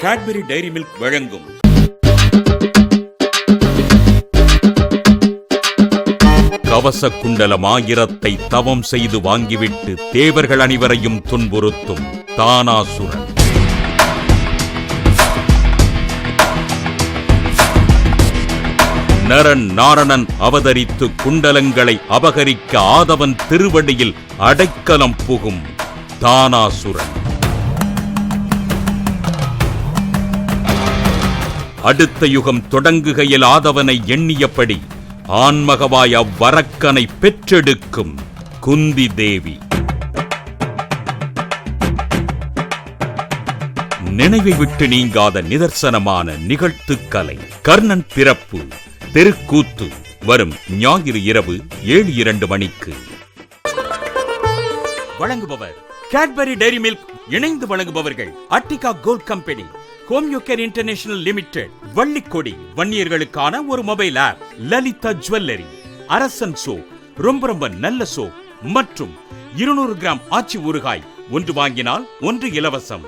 Cadbury diary milk வழங்கும். கவச குண்டலம் ஆயிரத்தை தவம் செய்து வாங்கிவிட்டு தேவர்கள் அனைவரையும் துன்புறுத்தும் தானாசுரன். நரன் நாரணன் அவதரித்து குண்டலங்களை அபகரிக்க ஆதவன் திருவடியில் அடைக்கலம் புகும் தானாசுரன். அடுத்த யுகம் தொடங்குகையில் ஆதவனை எண்ணியபடி ஆன்மகவாய் அவ்வரக்கனை பெற்றெடுக்கும் குந்தி தேவி. நினைவை விட்டு நீங்காத நிதர்சனமான நிகழ்த்துக்கலை. கர்ணன் பிறப்பு தெருக்கூத்து வரும் ஞாயிறு இரவு ஏழு இரண்டு மணிக்கு. வழங்குபவர் கேட்பரி டைரி மில்க் இணைந்து வழங்குபவர்கள் Attica gold company Homeocare international limited Vallikodi வன்னியர்களுக்கான ஒரு மொபைல் ஆப் லலிதா ஜுவல்லரி அரசன் சோ ரொம்ப ரொம்ப நல்ல சோ மற்றும் இருநூறு கிராம் ஆச்சி ஊறுகாய் ஒன்று வாங்கினால் ஒன்று இலவசம்.